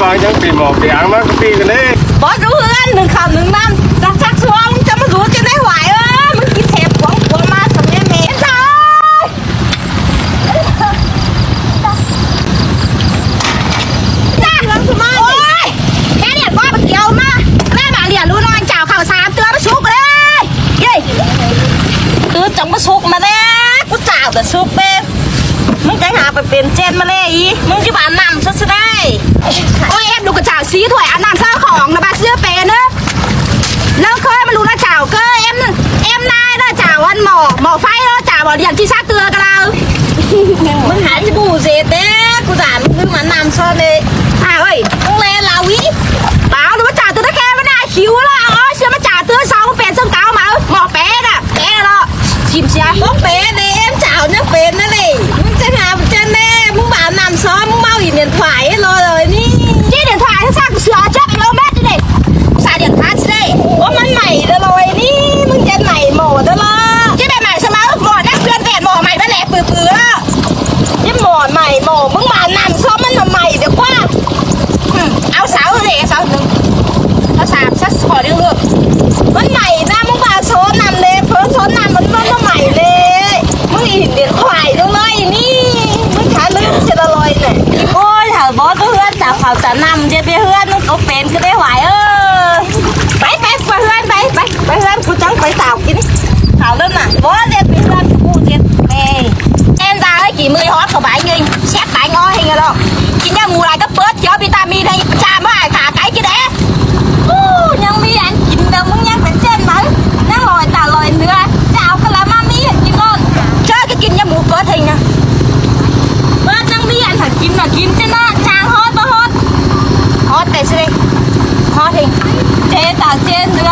บางยังปีหมอกปีอ่างมากปีกันเลยบอสรู้เพื่อนหนึ่งคำหนึ่งน้ำจะชักชวนมึงจะมารู้จะได้ไหวเออมึงกินเทปหวงหัวมาสมัยเมนจ้าจ้าลังสมาโอ้ยแค่เนี่ยก็มาเกี่ยวมาแม่มาเรียนรู้น้อยเจ้าข่าวสามเตือนมาชุกเลยเย้คือจังมาชุกมาแล้วกูเจ้าแต่ชุกเป็น มึงจะหาไปเป็นเจนมาเลยอีมึงจะบานนำซะซะได้โอ้ยเอ็มดูกระจ่างสีถวยอันนั้นเสื้อของนะบาเสื้อเปนเนอะแล้วเคยมารู้นะเจ้าเกยเอ็มเอ็มนายนะเจ้าวันหมอหมอไฟแล้วเจ้าบอกเรียนที่ชาเกลือกันเรามึงหาที่บูเสเต้กูด่ามึงขึ้นมานำซ้อนเลยอ่าเฮ้ยมึงเลนลาวิเปล่าหรือว่าจ่าตัวตะแคงไม่ได้คิวละอ๋อเชื่อมาจ่าตัวสองเป็นซึ่งเก้ามาหมอเป๊ะน่ะเป๊ะแล้วชิมเชียหมอเป๊ะเนี่ยเอ็มเจ้าเนี่ยเป็นนั่นเลยมึงจะหาเจนแน่มึงบ่านำซ้อน มึงเมาอีเนียนถวายรอเลยนี่ที่เ điện thoại nó sang sửa cho anh lâu mét đây xài điện thoại chứ đây có mắn mày đó rồi đi มึงจะไหนหมด đó lo chứ mày mày sao mà mỏ đắt lên vẹn mỏ mày nó lẹ bự bự á chứ mỏ mày mỏ มึงมา nằm sao มัน là mày được quá ừ, áo sáu rồi áo sáu đừng áo sáu sắt khỏi đi ngược มันใหม่นะมึงมาโซนนำเลยเพิ่งโซนนำมันมันใหม่เลยมึงอีเด็ดควายตรงเลยนี่มึงขาลืมเสียละลอยเนี่ยโอ้ยถ้าบอสก็เพื่อนจับเขาจะนำเดี๋ยวไปเพื่อนมึงก็เป็นก็ได้ไหวเออไปไปไปเพื่อนไปไปไปเพื่อนกูจังไปสาวกินสาวเริ่มน่ะบอสเด็ดไปเพื่อนกูเด็ดแม่ em ra ấy chỉ mười hót của bạn nghìn xét bạn ngon hay rồi chỉ ra mùa này có bớt cho vitamin hay cha mới ai thả cái cái đấy อู้ยังมีอันกินเดิมมึงยังเป็นเจนไหมนั่งลอยตาลอยเนื้อจะเอากะละมามีอันกินก่อนเชื่อก็กินยาหมูเปิดทิ้งนะเปิดนั่งมีอันถักกินน่ะกินเจ้าหน้าจางฮอตปะฮอต ฮอตแต่สิฮอตทิ้งเจตาเจนเนื้ออู้ดูไปปะ